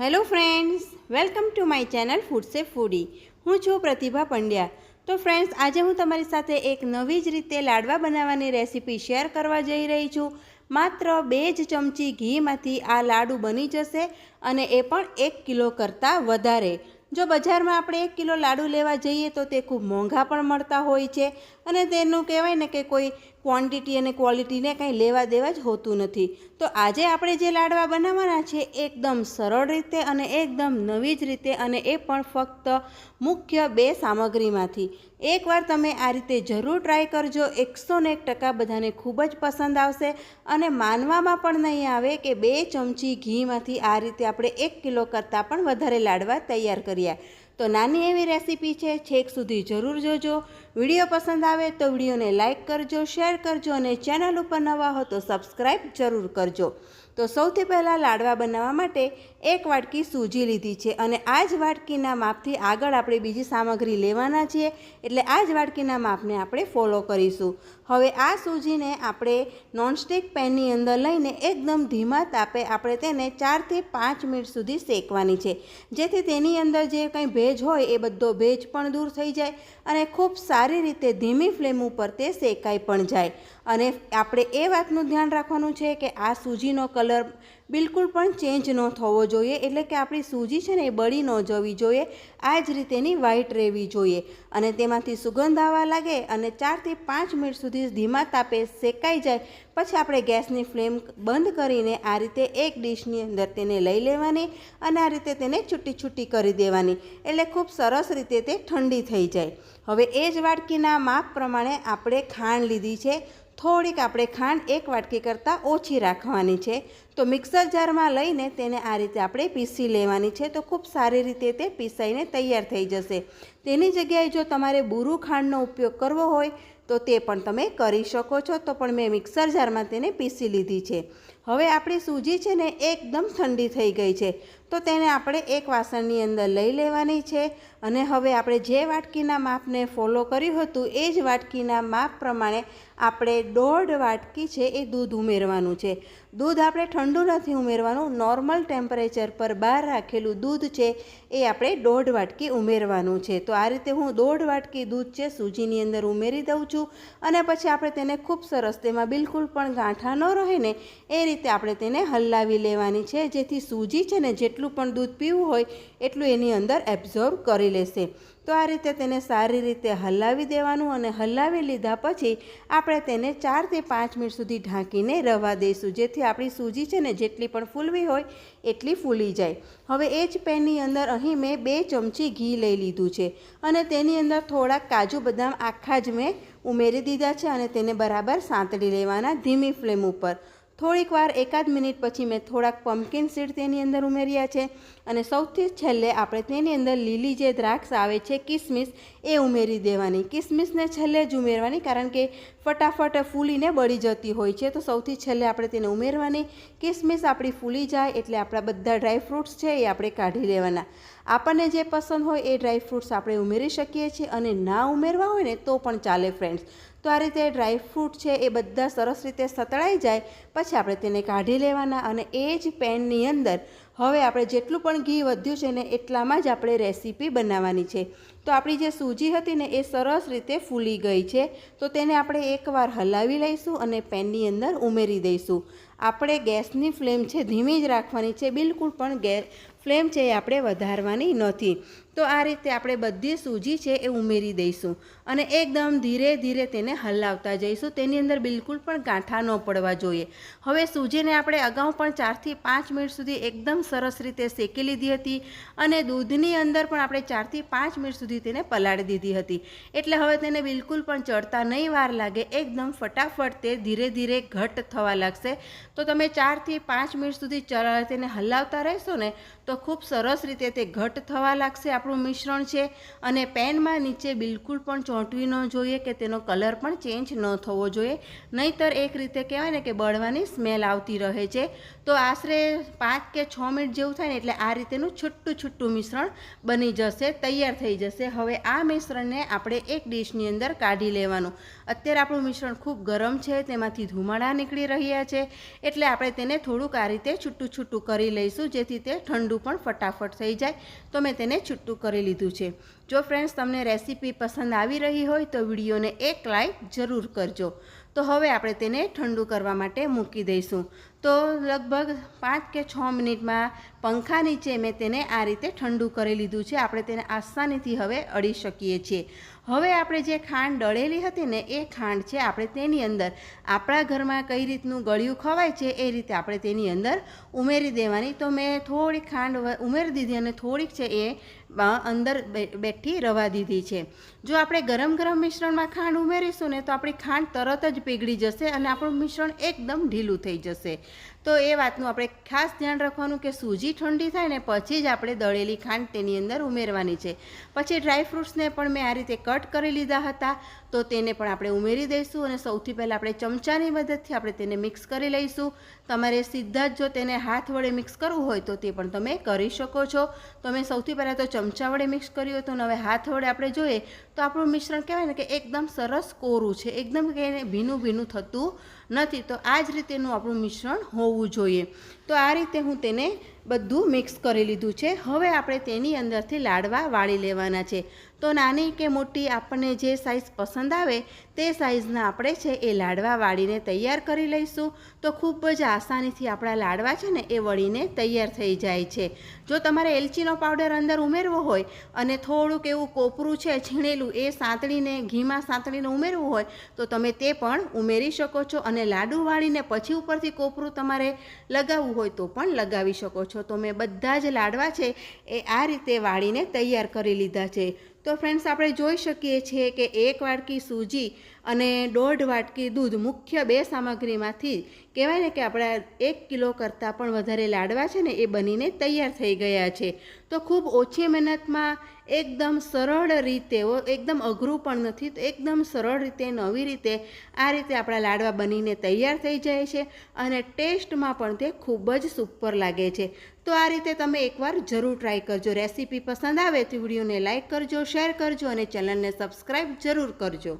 Hello friends, welcome to my channel food સે foodie હું છું પ્રતિભા પંડ્યા. તો ફ્રેન્ડ્સ, આજે હું તમારી સાથે એક નવી જ રીતે લાડવા બનાવવાની રેસીપી શેર કરવા જઈ રહી છું. માત્ર બે જ ચમચી ઘીમાંથી આ લાડુ બની જશે અને એ પણ એક કિલો કરતાં વધારે. જો બજારમાં આપણે એક કિલો લાડુ લેવા જઈએ તો તે ખૂબ મોંઘા પણ મળતા હોય છે અને તેનું કહેવાય ને કે કોઈ ક્વોન્ટિટી અને ક્વોલિટીને કંઈ લેવા દેવા જ હોતું નથી. તો આજે આપણે જે લાડવા બનાવવાના છે, એકદમ સરળ રીતે અને એકદમ નવી જ રીતે અને એ પણ ફક્ત મુખ્ય બે સામગ્રીમાંથી. એકવાર તમે આ રીતે જરૂર ટ્રાય કરજો, એકસો ને એક ટકા બધાને ખૂબ જ પસંદ આવશે અને માનવામાં પણ નહીં આવે કે બે ચમચી ઘીમાંથી આ રીતે આપણે એક કિલો કરતાં પણ વધારે લાડવા તૈયાર કર્યા. તો નાની એવી રેસીપી છે, છેક સુધી જરૂર જોજો. વીડિયો પસંદ આવે તો વિડીયોને લાઇક કરજો, શેર કરજો અને ચેનલ ઉપર નવા હો તો સબસ્ક્રાઈબ જરૂર કરજો. તો સૌથી પહેલાં લાડવા બનાવવા માટે એક વાટકી સૂજી લીધી છે અને આ જ વાટકીના માપથી આગળ આપણે બીજી સામગ્રી લેવાના છીએ એટલે આ જ વાટકીના માપને આપણે ફોલો કરીશું. હવે આ સૂજીને આપણે નોનસ્ટિક પેનની અંદર લઈને એકદમ ધીમા તાપે આપણે તેને ચારથી પાંચ મિનિટ સુધી શેકવાની છે. જેથી તેની અંદર જે કંઈ ભેજ હોય એ બધો ભેજ પણ દૂર થઈ જાય અને ખૂબ સારી રીતે ધીમી ફ્લેમ ઉપર તે શેકાઈ પણ જાય. અને આપણે એ વાતનું ધ્યાન રાખવાનું છે કે આ સૂજીનો કલર બિલકુલ પણ ચેન્જ ન થવો જોઈએ. એટલે કે આપણી સૂજી છે ને એ બળી ન જવી જોઈએ. આ જ રીતેની વ્હાઈટ રહેવી જોઈએ. અને તેમાંથી સુગંધ આવવા લાગે અને ચારથી પાંચ મિનિટ સુધી ધીમા તાપે શેકાઈ જાય, પછી આપણે ગેસની ફ્લેમ બંધ કરીને આ રીતે એક ડીશની અંદર તેને લઈ લેવાની અને આ રીતે તેને છૂટી છૂટી કરી દેવાની. એટલે ખૂબ સરસ રીતે તે ઠંડી થઈ જાય. હવે એ જ વાટકીના માપ પ્રમાણે આપણે ખાંડ લીધી છે. થોડીક આપણે ખાંડ એક વાટકી કરતાં ઓછી રાખવાની છે. તો મિક્સર જારમાં લઈને તેને આ રીતે આપણે પીસી લેવાની છે. તો ખૂબ સારી રીતે તે પીસાઈને તૈયાર થઈ જશે. તેની જગ્યાએ જો તમારે બુરુ ખાંડનો ઉપયોગ કરવો હોય તો તે પણ તમે કરી શકો છો. તો પણ મેં મિક્સર જારમાં તેને પીસી લીધી છે. હવે આપણી સૂજી છે ને એકદમ ઠંડી થઈ ગઈ છે. તો તેને આપણે એક વાસણની અંદર લઈ લેવાની છે અને હવે આપણે જે વાટકીના માપને ફોલો કર્યું હતું એ જ વાટકીના માપ પ્રમાણે આપણે દોઢ વાટકી છે એ દૂધ ઉમેરવાનું છે. દૂધ આપણે ઠંડુ નથી ઉમેરવાનું, નોર્મલ ટેમ્પરેચર પર બહાર રાખેલું દૂધ છે એ આપણે દોઢ વાટકી ઉમેરવાનું છે. તો આ રીતે હું દોઢ વાટકી દૂધ છે સૂજીની અંદર ઉમેરી દઉં છું. અને પછી આપણે તેને ખૂબ સરસ તેમાં બિલકુલ પણ ગાંઠા ન રહે ને, એ રીતે આપણે તેને હલાવી લેવાની છે. જેથી સૂજી છે ને, જેટલું પણ દૂધ પીવું હોય, એટલું એની અંદર એબ્ઝોર્બ કરી લેશે. તો આ રીતે તેને સારી રીતે હલાવી દેવાનું અને હલાવી લીધા પછી આપણે તેને ચારથી પાંચ મિનિટ સુધી ઢાંકીને રવા દઈશું. જેથી આપણી સૂજી છે ને, જેટલી પણ ફૂલવી હોય, એટલી ફૂલી જાય. હવે એ જ પેનની અંદર અહીં મેં બે ચમચી ઘી લઈ લીધું છે. અને તેની અંદર થોડાક કાજુ બદામ આખા જ મેં ઉમેરી દીધા છે અને તેને બરાબર સાંતળી લેવાના ધીમી ફ્લેમ ઉપર થોડીક વાર એકાદ મિનિટ પછી મેં થોડાક પમ્પકિન સીડ તેની અંદર ઉમેર્યા છે અને સૌથી છેલ્લે આપણે તેની અંદર લીલી જે દ્રાક્ષ આવે છે, કિસમિસ, એ ઉમેરી દેવાની. કિસમિસને છેલ્લે જ ઉમેરવાની કારણ કે ફટાફટ ફૂલીને બળી જતી હોય છે. તો સૌથી છેલ્લે આપણે તેને ઉમેરવાની. કિસમિસ આપણી ફૂલી જાય એટલે આપણા બધા ડ્રાયફ્રૂટ્સ છે એ આપણે કાઢી લેવાના. આપણને જે પસંદ હોય એ ડ્રાયફ્રૂટ્સ આપણે ઉમેરી શકીએ છીએ અને ના ઉમેરવા હોય ને તો પણ ચાલે ફ્રેન્ડ્સ તો આ રીતે ડ્રાયફ્રૂટ છે એ બધા સરસ રીતે સતળાઈ જાય. પછી આપણે તેને કાઢી લેવાના અને એ જ પેનની અંદર હવે આપણે જેટલું પણ ઘી વધ્યું છે ને એટલામાં જ આપણે રેસીપી બનાવવાની છે. તો આપણી જે સૂજી હતી ને એ સરસ રીતે ફૂલી ગઈ છે. તો તેને આપણે એકવાર હલાવી લઈશું અને પેનની અંદર ઉમેરી દઈશું. આપણે ગેસની ફ્લેમ છે ધીમી જ રાખવાની છે. બિલકુલ પણ ગેસ ફ્લેમ છે એ આપણે વધારવાની નથી. તો આ રીતે આપણે બધી સૂજી છે એ ઉમેરી દઈશું અને એકદમ ધીરે ધીરે તેને હલાવતા જઈશું. તેની અંદર બિલકુલ પણ ગાંઠા ન પડવા જોઈએ. હવે સૂજીને આપણે અગાઉ પણ ચારથી પાંચ મિનિટ સુધી એકદમ સરસ રીતે શેકી લીધી હતી અને દૂધની અંદર પણ આપણે ચારથી પાંચ મિનિટ સુધી તેને પલાળી દીધી હતી. એટલે હવે તેને બિલકુલ પણ ચડતા નહીં વાર લાગે, એકદમ ફટાફટ તે ધીરે ધીરે ઘટ થવા લાગશે. તો તમે ચારથી પાંચ મિનિટ સુધી તેને હલાવતા રહેશો ને તો ખૂબ સરસ રીતે તે ઘટ થવા લાગશે આપણું મિશ્રણ છે અને પેનમાં નીચે બિલકુલ પણ ચોંટવી ન જોઈએ કે તેનો કલર પણ ચેન્જ ન થવો જોઈએ. નહીંતર એક રીતે કહેવાય ને કે બળવાની સ્મેલ આવતી રહે છે. તો આશરે પાંચ કે છ મિનિટ જેવું થાય ને એટલે આ રીતેનું છૂટું છૂટું મિશ્રણ બની જશે, તૈયાર થઈ જશે. હવે આ મિશ્રણને આપણે એક ડીશની અંદર કાઢી લેવાનું. અત્યારે આપણું મિશ્રણ ખૂબ ગરમ છે, તેમાંથી ધુમાડા નીકળી રહ્યા છે. એટલે આપણે તેને થોડુંક આ રીતે છૂટું છૂટું કરી લઈશું, જેથી તે ઠંડુ પણ ફટાફટ થઈ જાય તો મેં તેને છૂટું કરી લીધું છે. જો ફ્રેન્ડ્સ તમને રેસીપી પસંદ આવી રહી હોય તો વિડીયોને એક લાઈક જરૂર કરજો. તો હવે આપણે તેને ઠંડુ કરવા માટે મૂકી દઈશું. તો લગભગ પાંચ કે છ મિનિટમાં પંખા નીચે મેં તેને આ રીતે ઠંડુ કરી લીધું છે. આપણે તેને આસાનીથી હવે અડી શકીએ છીએ. હવે આપણે જે ખાંડ ડળેલી હતી ને એ ખાંડ છે આપણે તેની અંદર આપણા ઘરમાં કઈ રીતનું ગળ્યું ખવાય છે એ રીતે આપણે તેની અંદર ઉમેરી દેવાની. તો મેં થોડીક ખાંડ ઉમેરી દીધી અને થોડીક છે એ અંદર બે- બેઠી રવા દીધી છે. જો આપણે ગરમ ગરમ મિશ્રણમાં ખાંડ ઉમેરીશું ને તો આપણી ખાંડ તરત જ પીગળી જશે અને આપણું મિશ્રણ એકદમ ઢીલું થઈ જશે. તો એ વાતનું આપણે ખાસ ધ્યાન રાખવાનું કે સૂજી ઠંડી થાય ને પછી જ આપણે દળેલી ખાંડ તેની અંદર ઉમેરવાની છે. પછી ડ્રાયફ્રૂટ્સને પણ મેં આ રીતે કટ કરી લીધા હતા. તો તેને પણ આપણે ઉમેરી દઈશું અને સૌથી પહેલાં આપણે ચમચાની મદદથી આપણે તેને મિક્સ કરી લઈશું. તમારે સીધા જ જો તેને હાથ વડે મિક્સ કરવું હોય તો તે પણ તમે કરી શકો છો. તો મેં સૌથી પહેલાં તો ચમચા વડે મિક્સ કર્યું હતું હવે હાથ વડે આપણે જોઈએ તો આપણું મિશ્રણ કહેવાય ને કે એકદમ સરસ કોરું છે. એકદમ કે ભીનું ભીનું થતું નથી. તો આ જ રીતેનું આપણું મિશ્રણ હોવું જોઈએ. તો આ રીતે હું તેને બધું મિક્સ કરી લીધું છે. હવે આપણે તેની અંદરથી લાડવા વાળી લેવાના છે. તો નાની કે મોટી આપણને જે સાઇઝ પસંદ આવે, તે સાઇઝના આપણે છે એ લાડવા વાળીને તૈયાર કરી લઈશું. તો ખૂબ જ આસાનીથી આપણા લાડવા છે ને એ વળીને તૈયાર થઈ જાય છે. જો તમારે એલચીનો પાવડર અંદર ઉમેરવો હોય અને થોડુંક એવું કોપરું છે, છીણેલું, એ સાંતળીને, ઘીમાં સાંતળીને ઉમેરવું હોય, તો તમે તે પણ ઉમેરી શકો છો અને લાડુ વાળીને પછી ઉપરથી કોપરું તમારે લગાવવું હોય તો પણ લગાવી શકો છો તો મેં બધા જ લાડવા છે એ આ રીતે વાળીને તૈયાર કરી લીધા છે. તો ફ્રેન્ડ્સ આપણે જોઈ શકીએ છીએ કે એક વાટકી સૂજી અને દોઢ વાટકી દૂધ મુખ્ય બે સામગ્રીમાંથી કહેવાય ને કે આપણા એક કિલો કરતાં પણ વધારે લાડવા છે ને એ બનીને તૈયાર થઈ ગયા છે. તો ખૂબ ઓછી મહેનતમાં એકદમ સરળ રીતે, એકદમ અઘરું પણ નથી, તો એકદમ સરળ રીતે, નવી રીતે આ રીતે આપણા લાડવા બનીને તૈયાર થઈ જાય છે અને ટેસ્ટમાં પણ તે ખૂબ જ સુપર લાગે છે. તો આ રીતે તમે એકવાર જરૂર ટ્રાય કરજો. રેસીપી પસંદ આવે તો વિડીયોને લાઇક કરજો શેર કરજો અને ચેનલને સબસ્ક્રાઈબ જરૂર કરજો.